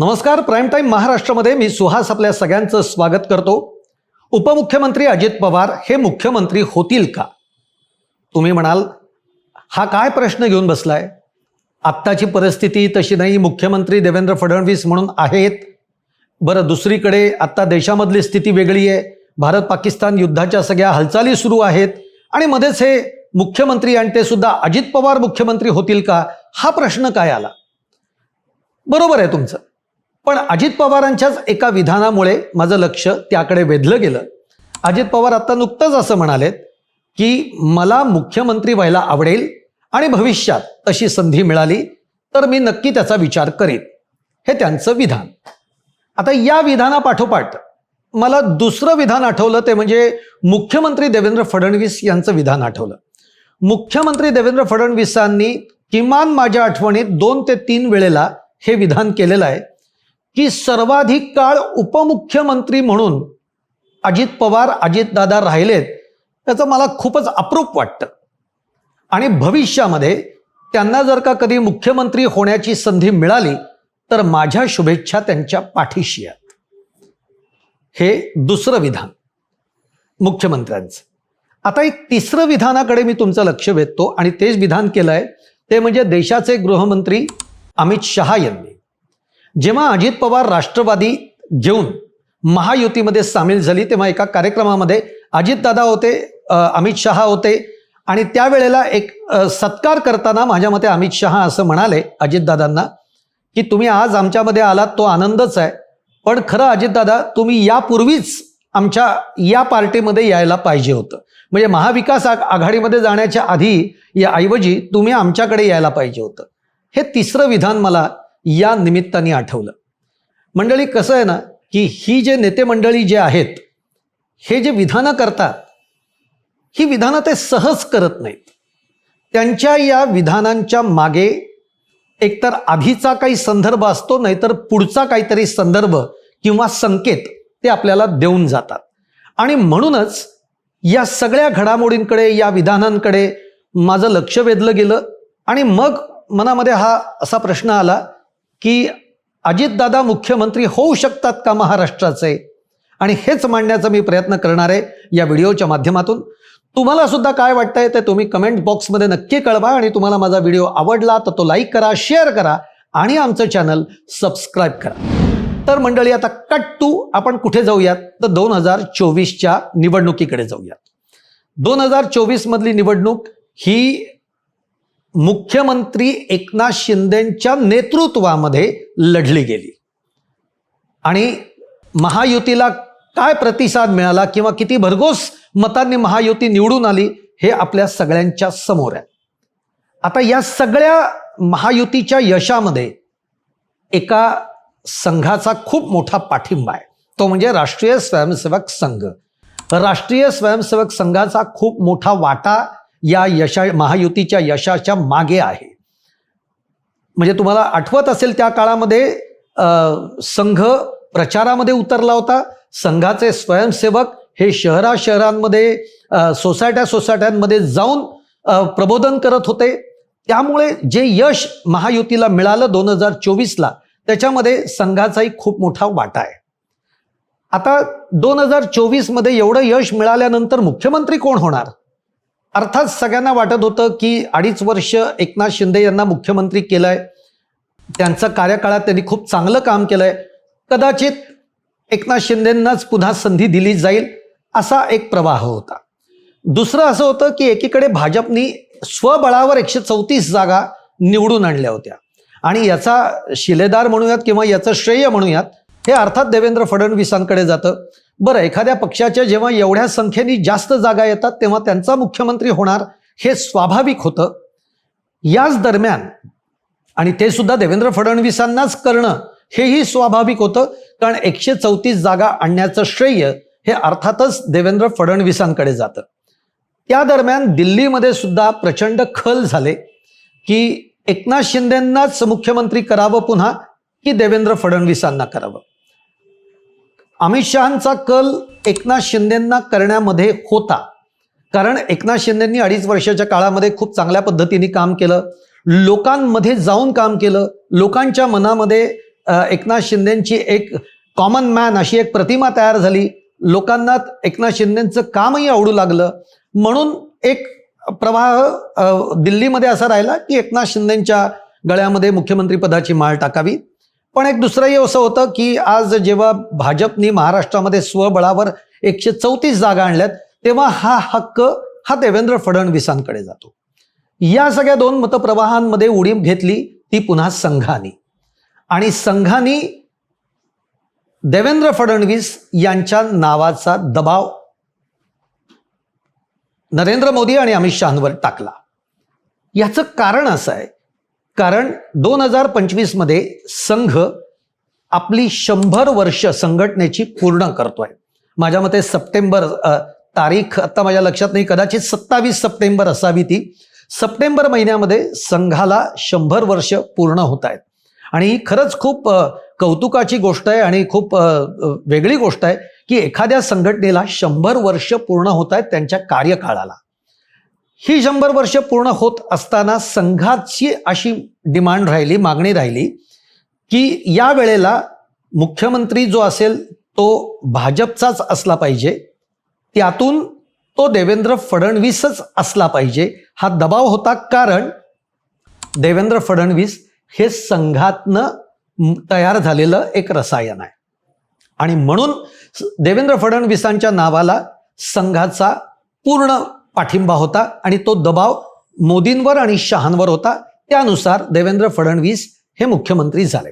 नमस्कार prime time महाराष्ट्रामध्ये मी सुहास आपल्या सगळ्यांचं स्वागत करतो. उपमुख्यमंत्री अजित पवार हे मुख्यमंत्री होतील का? तुम्ही म्हणाल हा काय प्रश्न घेऊन बसलाय? आत्ताची परिस्थिती तशी नाही मुख्यमंत्री देवेंद्र फडणवीस म्हणून आहेत. बरं दुसरीकडे आत्ता देशामधली स्थिती वेगळी आहे. भारत पाकिस्तान युद्धाच्या सगळ्या हालचाली सुरू आहेत. आणि मध्येच हे मुख्यमंत्री आणि ते सुद्धा अजित पवार मुख्यमंत्री होतील का? हा प्रश्न काय आला? बरोबर आहे तुमचं. पण अजित पवारांच्याच एका विधानामुळे माझं लक्ष त्याकडे वेधलं गेलं. अजित पवार आता नुकतंच असं म्हणालेत की मला मुख्यमंत्री व्हायला आवडेल आणि भविष्यात तशी संधी मिळाली तर मी नक्की त्याचा विचार करेन. हे त्यांचं विधान. आता या विधानापाठोपाठ मला दुसरं विधान आठवलं ते म्हणजे मुख्यमंत्री देवेंद्र फडणवीस यांचं विधान आठवलं. मुख्यमंत्री देवेंद्र फडणवीसांनी किमान माझ्या आठवणीत दोन ते तीन वेळेला हे विधान केलेलं आहे. की सर्वाधिक काळ उपमुख्यमंत्री म्हणून अजित पवार अजितदादा राहिलेत त्याचं मला खूपच अप्रूप वाटतं. आणि भविष्यामध्ये त्यांना जर का कधी मुख्यमंत्री होण्याची संधी मिळाली तर माझ्या शुभेच्छा त्यांच्या पाठीशी आहेत. हे दुसरं विधान मुख्यमंत्र्यांचं. आता एक तिसरं विधानाकडे मी तुमचं लक्ष वेधतो आणि तेच विधान केलं आहे ते म्हणजे देशाचे गृहमंत्री अमित शहा यांनी. जेव्हा अजित पवार राष्ट्रवादी घेऊन महायुतीमध्ये सामील झाली तेव्हा एका कार्यक्रमामध्ये अजितदादा होते अमित शहा होते. आणि त्यावेळेला एक सत्कार करताना माझ्या मते अमित शहा असं म्हणाले अजितदादांना की तुम्ही आज आमच्यामध्ये आलात तो आनंदच आहे. पण खरं अजितदादा तुम्ही यापूर्वीच आमच्या या पार्टीमध्ये यायला पाहिजे होतं. म्हणजे महाविकास आघाडीमध्ये जाण्याच्या आधी या ऐवजी तुम्ही आमच्याकडे यायला पाहिजे होतं. हे तिसरं विधान मला या निमित्ताने आठवलं. मंडळी कसं आहे ना की ही जे नेते मंडळी जे आहेत हे जे विधानं करतात ही विधानं ते सहज करत नाहीत. त्यांच्या या विधानांच्या मागे एकतर आधीचा काही संदर्भ असतो नाहीतर पुढचा काहीतरी संदर्भ किंवा संकेत ते आपल्याला देऊन जातात. आणि म्हणूनच या सगळ्या घडामोडींकडे या विधानांकडे माझं लक्ष वेधलं गेलं आणि मग मनामध्ये हा असा प्रश्न आला की अजितदादा मुख्यमंत्री होऊ शकतात का महाराष्ट्राचे? आणि हेच मांडण्याचा मी प्रयत्न करणार आहे या व्हिडिओच्या माध्यमातून. तुम्हाला सुद्धा काय वाटतंय ते तुम्ही कमेंट बॉक्समध्ये नक्की कळवा आणि तुम्हाला माझा व्हिडिओ आवडला तर तो लाईक करा शेअर करा आणि आमचं चॅनल सबस्क्राईब करा. तर मंडळी आता कट टू आपण कुठे जाऊयात? तर दोन हजार चोवीसच्या निवडणुकीकडे जाऊयात. दोन हजार चोवीसमधली निवडणूक ही मुख्यमंत्री एकनाथ शिंदेच्या नेतृत्वामध्ये लढली गेली. आणि महायुतीला काय प्रतिसाद मिळाला किंवा किती भरघोस मतांनी महायुती निवडून आली हे आपल्या सगळ्यांच्या समोर आहे. आता या सगळ्या महायुतीच्या यशामध्ये एका संघाचा खूप मोठा पाठिंबा आहे. तो म्हणजे राष्ट्रीय स्वयंसेवक संघ. राष्ट्रीय स्वयंसेवक संघाचा खूप मोठा वाटा या यशा महायुतीच्या यशाच्या मागे आहे. म्हणजे तुम्हाला आठवत असेल त्या काळामध्ये संघ प्रचारामध्ये उतरला होता. संघाचे स्वयंसेवक हे शहरा शहरांमध्ये सोसायट्या सोसायट्यांमध्ये जाऊन प्रबोधन करत होते. त्यामुळे जे यश महायुतीला मिळालं दोन हजार चोवीसला त्याच्यामध्ये संघाचाही खूप मोठा वाटा आहे. आता दोन हजार चोवीसमध्ये एवढं यश मिळाल्यानंतर मुख्यमंत्री कोण होणार? अर्थात सगळ्यांना वाटत होतं की अडीच वर्ष एकनाथ शिंदे यांना मुख्यमंत्री केलंय. त्यांचं कार्यकाळात त्यांनी खूप चांगलं काम केलंय. कदाचित एकनाथ शिंदेंनाच पुन्हा संधी दिली जाईल असा एक प्रवाह होता. दुसरं असं होतं की एकीकडे भाजपनी स्वबळावर एकशे चौतीस जागा निवडून आणल्या होत्या. आणि याचा शिलेदार म्हणूयात किंवा याचं श्रेय म्हणूयात हे अर्थात देवेंद्र फडणवीसांकडे जातं. बरं एखाद्या पक्षाच्या जेव्हा एवढ्या संख्येने जास्त जागा येतात तेव्हा त्यांचा मुख्यमंत्री होणार हे स्वाभाविक होतं. याच दरम्यान आणि ते सुद्धा देवेंद्र फडणवीसांनाच करणं हेही स्वाभाविक होतं कारण एकशे चौतीस जागा आणण्याचं श्रेय हे अर्थातच देवेंद्र फडणवीसांकडे जातं. त्या दरम्यान दिल्लीमध्ये सुद्धा प्रचंड खल झाले की एकनाथ शिंदेंनाच मुख्यमंत्री करावं पुन्हा की देवेंद्र फडणवीसांना करावं? अमित शहांचा कल एकनाथ शिंदेंना करण्यामध्ये होता. कारण एकनाथ शिंदेंनी अडीच वर्षाच्या काळामध्ये खूप चांगल्या पद्धतीने काम केलं. लोकांमध्ये जाऊन काम केलं. लोकांच्या मनामध्ये एकनाथ शिंदेची एक कॉमन मॅन अशी एक प्रतिमा तयार झाली. लोकांना एकनाथ शिंदेचं कामही आवडू लागलं. म्हणून एक प्रवाह दिल्लीमध्ये असा राहिला की एकनाथ शिंदेच्या गळ्यामध्ये मुख्यमंत्री पदाची माळ टाकावी. पण एक दुसरंही असं होतं की आज जेव्हा भाजपनी महाराष्ट्रामध्ये स्वबळावर एकशे चौतीस जागा आणल्यात तेव्हा हा हक्क हा देवेंद्र फडणवीसांकडे जातो. या सगळ्या दोन मतप्रवाहांमध्ये उडी घेतली ती पुन्हा संघानी. आणि संघानी देवेंद्र फडणवीस यांच्या नावाचा दबाव नरेंद्र मोदी आणि अमित शहांवर टाकला. याचं कारण असं आहे कारण दोन हजार पंचवीसमध्ये संघ आपली शंभर वर्ष संघटनेची पूर्ण करतोय. माझ्या मते सप्टेंबर तारीख आता माझ्या लक्षात नाही कदाचित सत्तावीस सप्टेंबर असावी ती. सप्टेंबर महिन्यामध्ये संघाला शंभर वर्ष पूर्ण होत आहेत. आणि ही खरंच खूप कौतुकाची गोष्ट आहे आणि खूप वेगळी गोष्ट आहे की एखाद्या संघटनेला शंभर वर्ष पूर्ण होत आहेत त्यांच्या कार्यकाळाला. ही शंभर वर्ष पूर्ण होत असताना संघाची अशी डिमांड राहिली मागणी राहिली की या वेळेला मुख्यमंत्री जो असेल तो भाजपचाच असला पाहिजे. त्यातून तो देवेंद्र फडणवीसच असला पाहिजे. हा दबाव होता कारण देवेंद्र फडणवीस हे संघातनं तयार झालेलं एक रसायन आहे. आणि म्हणून स- देवेंद्र फडणवीसांच्या नावाला संघाचा पूर्ण पाठिंबा होता आणि तो दबाव मोदींवर आणि शहांवर होता. त्यानुसार देवेंद्र फडणवीस हे मुख्यमंत्री झाले.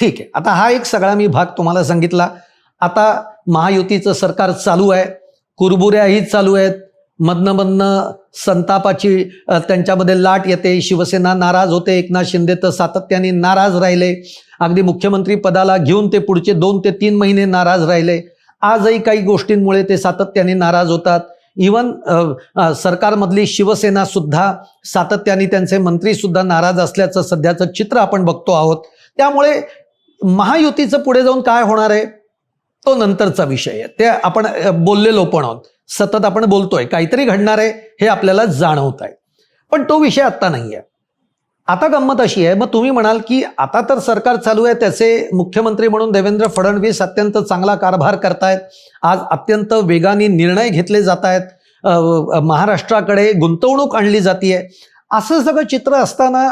ठीक आहे. आता हा एक सगळा मी भाग तुम्हाला सांगितला. आता महायुतीचं सरकार चालू आहे. कुरबुऱ्याही चालू आहेत. मधनं मधनं संतापाची त्यांच्यामध्ये लाट येते. शिवसेना नाराज होते. एकनाथ शिंदे तर सातत्याने नाराज राहिले. अगदी मुख्यमंत्री पदाला घेऊन ते पुढचे दोन ते तीन महिने नाराज राहिले. आजही काही गोष्टींमुळे ते सातत्याने नाराज होतात. इवन सरकारमधली शिवसेना सुद्धा सातत्याने त्यांचे मंत्री सुद्धा नाराज असल्याचं सध्याचं चित्र आपण बघतो आहोत. त्यामुळे महायुतीचं पुढे जाऊन काय होणार आहे? तो नंतरचा विषय आहे. ते आपण बोललेलो पण आहोत. सतत आपण बोलतोय. काहीतरी घडणार आहे हे आपल्याला जाणवत आहे. पण तो विषय आत्ता नाही आहे आता गंमत अशी आहे मग तुम्ही म्हणाल की आता तर सरकार चालू आहे त्याचे मुख्यमंत्री म्हणून देवेंद्र फडणवीस अत्यंत चांगला कारभार करतायत. आज अत्यंत वेगाने निर्णय घेतले जात आहेत महाराष्ट्राकडे गुंतवणूक आणली जातीये. असं सगळं चित्र असताना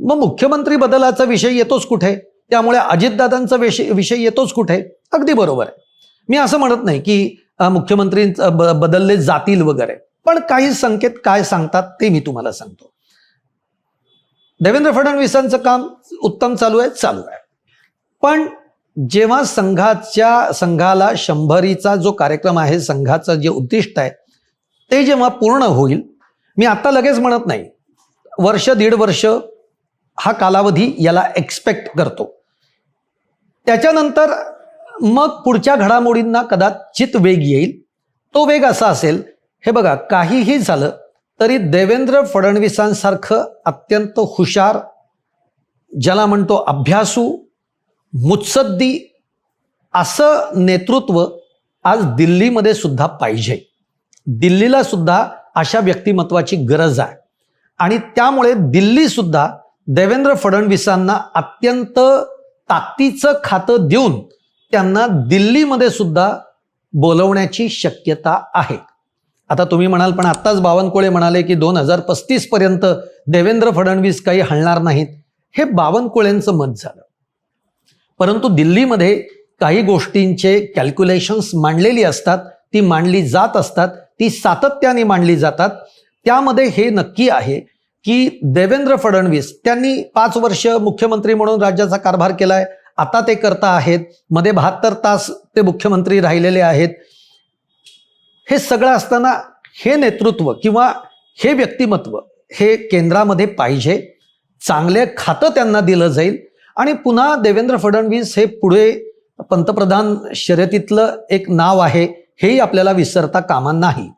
मग मुख्यमंत्री बदलाचा विषय येतोच कुठे? त्यामुळे अजितदादांचा विषय विषय येतोच कुठे? अगदी बरोबर आहे. मी असं म्हणत नाही की मुख्यमंत्री बदलले जातील वगैरे. पण काही संकेत काय सांगतात ते मी तुम्हाला सांगतो. देवेंद्र फडणवीसांचं काम उत्तम चालू आहे चालू आहे. पण जेव्हा संघाच्या संघाला शंभरीचा जो कार्यक्रम आहे संघाचं जे उद्दिष्ट आहे ते जेव्हा पूर्ण होईल मी आता लगेच म्हणत नाही. वर्ष दीड वर्ष हा कालावधी याला एक्सपेक्ट करतो. त्याच्यानंतर मग पुढच्या घडामोडींना कदाचित वेग येईल. तो वेग असा असेल हे बघा काहीही झालं तरी देवेंद्र फडणवीसांसारखं अत्यंत हुशार ज्याला म्हणतो अभ्यासू मुत्सद्दी असं नेतृत्व आज दिल्लीमध्ये सुद्धा पाहिजे. दिल्लीला सुद्धा अशा व्यक्तिमत्वाची गरज आहे. आणि त्यामुळे दिल्लीसुद्धा देवेंद्र फडणवीसांना अत्यंत ताकदीचं खातं देऊन त्यांना दिल्लीमध्ये सुद्धा बोलवण्याची शक्यता आहे. आता तुम्ही म्हणाल पण आत्ताच बावनकुळे म्हणाले की दोन हजार पस्तीस पर्यंत देवेंद्र फडणवीस काही हलणार नाहीत. हे बावनकुळेंचं मत झालं. परंतु दिल्लीमध्ये काही गोष्टींचे कॅल्क्युलेशन्स मांडलेली असतात ती मांडली जात असतात ती सातत्याने मांडली जातात. त्यामध्ये हे नक्की आहे की देवेंद्र फडणवीस त्यांनी पाच वर्ष मुख्यमंत्री म्हणून राज्याचा कारभार केला आहे आता ते करता आहेत. मध्ये बहात्तर तास ते मुख्यमंत्री राहिलेले आहेत. हे सगळं असताना हे नेतृत्व किंवा हे व्यक्तिमत्व हे केंद्रामध्ये पाहिजे चांगले खातं त्यांना दिलं जाईल आणि पुन्हा देवेंद्र फडणवीस हे पुढे पंतप्रधान शर्यतीतलं एक नाव आहे हेही आपल्याला विसरता कामा नाही.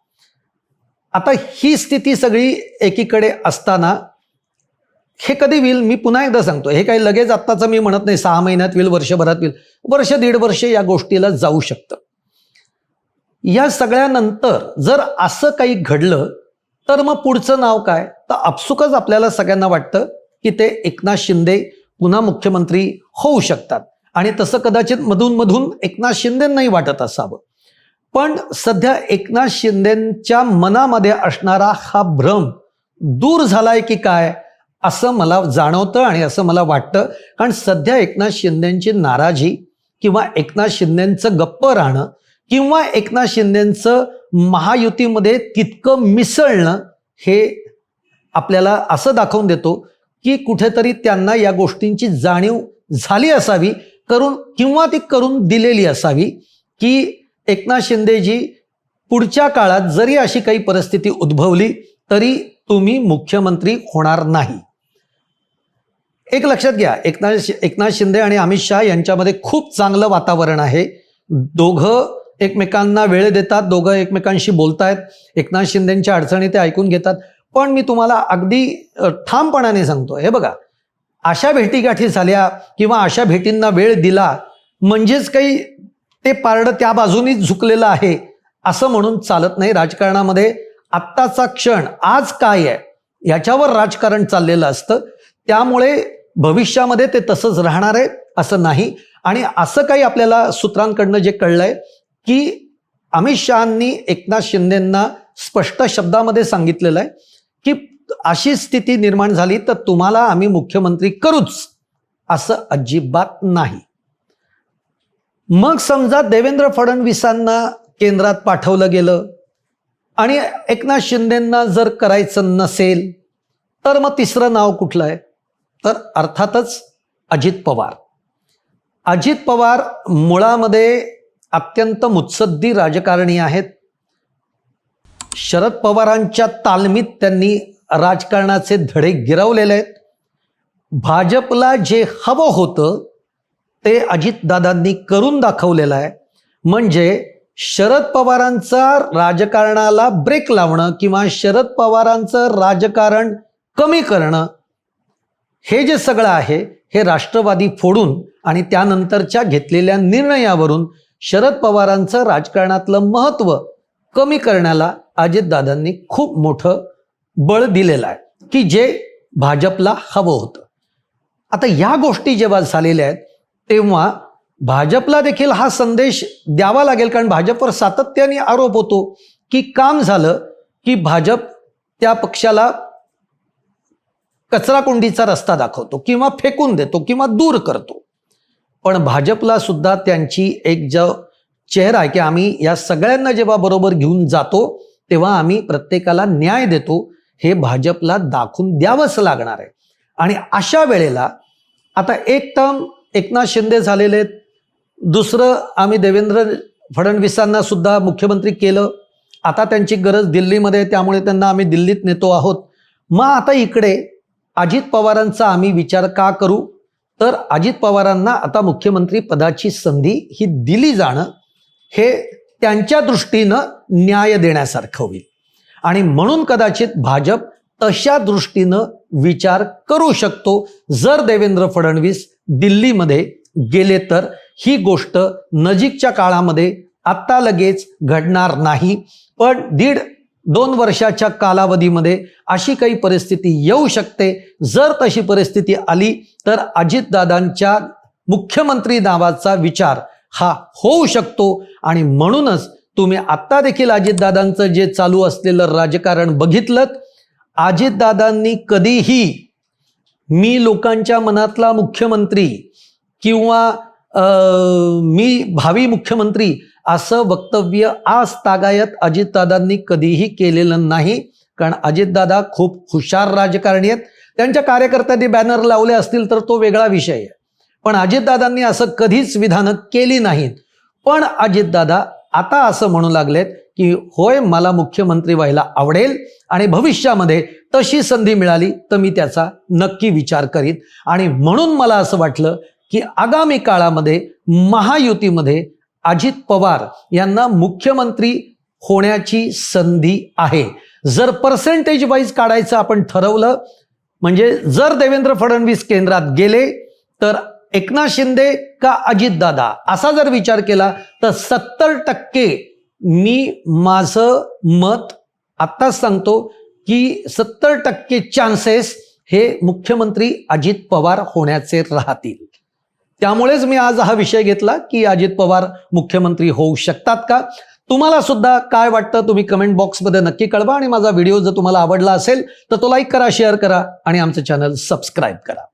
आता ही स्थिती सगळी एकीकडे असताना हे कधी होईल मी पुन्हा एकदा सांगतो. हे काही लगेच आत्ताचं मी म्हणत नाही सहा महिन्यात होईल वर्षभरात होईल वर्ष दीड वर्ष या गोष्टीला जाऊ शकतं. या सगळ्यानंतर जर असं काही घडलं तर मग पुढचं नाव काय? तर आपसुकच आपल्याला सगळ्यांना वाटतं की ते एकनाथ शिंदे पुन्हा मुख्यमंत्री होऊ शकतात. आणि तसं कदाचित मधून मधून एकनाथ शिंदेंनाही वाटत असावं. पण सध्या एकनाथ शिंदेच्या मनामध्ये असणारा हा भ्रम दूर झालाय की काय असं मला जाणवतं आणि असं मला वाटतं. कारण सध्या एकनाथ शिंदेची नाराजी किंवा एकनाथ शिंदेचं गप्प राहणं किंवा एकनाथ शिंदेचं महायुतीमध्ये तितकं मिसळणं हे आपल्याला असं दाखवून देतो की कुठेतरी त्यांना या गोष्टींची जाणीव झाली असावी करून किंवा ती करून दिलेली असावी की एकनाथ शिंदेजी पुढच्या काळात जरी अशी काही परिस्थिती उद्भवली तरी तुम्ही मुख्यमंत्री होणार नाही. एक लक्षात घ्या एकनाथ एकनाथ शिंदे आणि अमित शहा यांच्यामध्ये खूप चांगलं वातावरण आहे. दोघं एकमेकांना वेळ देतात दोघं एकमेकांशी बोलतायत एकनाथ शिंदेच्या अडचणी ते ऐकून घेतात. पण मी तुम्हाला अगदी ठामपणाने सांगतो हे बघा अशा भेटीगाठी झाल्या किंवा अशा भेटींना वेळ दिला म्हणजेच काही ते पारडं त्या बाजूनीच झुकलेलं आहे असं म्हणून चालत नाही राजकारणामध्ये. आत्ताचा क्षण आज काय आहे याच्यावर राजकारण चाललेलं असतं. त्यामुळे भविष्यामध्ये ते तसंच राहणार आहे असं नाही. आणि असं काही आपल्याला सूत्रांकडनं जे कळलंय की अमित शहांनी एकनाथ शिंदेंना स्पष्ट शब्दामध्ये सांगितलेलं आहे की अशी स्थिती निर्माण झाली तर तुम्हाला आम्ही मुख्यमंत्री करूच असं अजिबात नाही. मग समजा देवेंद्र फडणवीसांना केंद्रात पाठवलं गेलं आणि एकनाथ शिंदेंना जर करायचं नसेल तर मग तिसरं नाव कुठलं आहे? तर अर्थातच अजित पवार. अजित पवार मुळामध्ये अत्यंत मुत्सद्दी राजकारणी आहेत. शरद पवारांच्या तालमीत त्यांनी राजकारणाचे धडे गिरवलेले आहेत. भाजपला जे हवं होतं ते अजितदादांनी करून दाखवलेलं आहे. म्हणजे शरद पवारांचा राजकारणाला ब्रेक लावणं किंवा शरद पवारांचं राजकारण कमी करणं हे जे सगळं आहे हे राष्ट्रवादी फोडून आणि त्यानंतरच्या घेतलेल्या निर्णयावरून शरद पवारांचं राजकारणातलं महत्त्व कमी करण्याला अजितदादांनी खूप मोठं बळ दिलेलं आहे की जे भाजपला हवं होतं. आता या गोष्टी जेव्हा झालेल्या आहेत तेव्हा भाजपला देखील हा संदेश द्यावा लागेल कारण भाजपवर सातत्याने आरोप होतो की काम झालं की भाजप त्या पक्षाला कचराकुंडीचा रस्ता दाखवतो किंवा फेकून देतो किंवा दूर करतो. पण भाजपला सुद्धा त्यांची एक ज चेहरा आहे की आम्ही या सगळ्यांना जेव्हा बरोबर घेऊन जातो तेव्हा आम्ही प्रत्येकाला न्याय देतो हे भाजपला दाखवून द्यावंच लागणार आहे. आणि अशा वेळेला आता एक टर्म एकनाथ शिंदे झालेले आहेत. दुसरं आम्ही देवेंद्र फडणवीसांना सुद्धा मुख्यमंत्री केलं. आता त्यांची गरज दिल्लीमध्ये त्यामुळे त्यांना आम्ही दिल्लीत नेतो आहोत. मग आता इकडे अजित पवारांचा आम्ही विचार का करू? तर अजित पवारांना आता मुख्यमंत्री पदाची संधी ही दिली जाणं हे त्यांच्या दृष्टीनं न्याय देण्यासारखं होईल. आणि म्हणून कदाचित भाजप तशा दृष्टीनं विचार करू शकतो. जर देवेंद्र फडणवीस दिल्लीमध्ये गेले तर ही गोष्ट नजीकच्या काळामध्ये आत्ता लगेच घडणार नाही. पण दीड दोन वर्षाच्या कालावधीमध्ये अशी काही परिस्थिती येऊ शकते. जर तशी परिस्थिती आली तर अजितदादांच्या मुख्यमंत्री नावाचा विचार हा होऊ शकतो. आणि म्हणूनच तुम्ही आत्ता देखील अजितदादांचं जे चालू असलेलं राजकारण बघितलं अजितदादांनी कधीही मी लोकांच्या मनातला मुख्यमंत्री किंवा मी भावी मुख्यमंत्री असं वक्तव्य आज तागायत अजितदादांनी कधीही केलेलं नाही. कारण अजितदादा खूप हुशार राजकारणी आहेत. त्यांच्या कार्यकर्त्यांनी बॅनर लावले असतील तर तो वेगळा विषय आहे. पण अजितदादांनी असं कधीच विधानं केली नाहीत. पण अजितदादा आता असं म्हणू लागलेत की होय मला मुख्यमंत्री व्हायला आवडेल आणि भविष्यामध्ये तशी संधी मिळाली तर मी त्याचा नक्की विचार करीन. आणि म्हणून मला असं वाटलं की आगामी काळामध्ये महायुतीमध्ये अजित पवार यांना मुख्यमंत्री होण्याची संधी आहे. जर पर्सेंटेज वाईज काढायचं आपण ठरवलं म्हणजे जर देवेंद्र फडणवीस केंद्रात गेले तर एकनाथ शिंदे का अजितदादा असा जर विचार केला तर सत्तर टक्के मी माझं मत आत्ताच सांगतो की सत्तर टक्के चान्सेस हे मुख्यमंत्री अजित पवार होण्याचे राहतील. त्यामुळेच मी आज हा विषय घेतला की अजित पवार मुख्यमंत्री होऊ शकतात का? तुम्हाला सुद्धा काय वाटतं तुम्ही कमेंट बॉक्समध्ये नक्की कळवा आणि माझा व्हिडिओ जर तुम्हाला आवडला असेल तर तो लाईक करा शेअर करा आणि आमचं चॅनल सबस्क्राईब करा.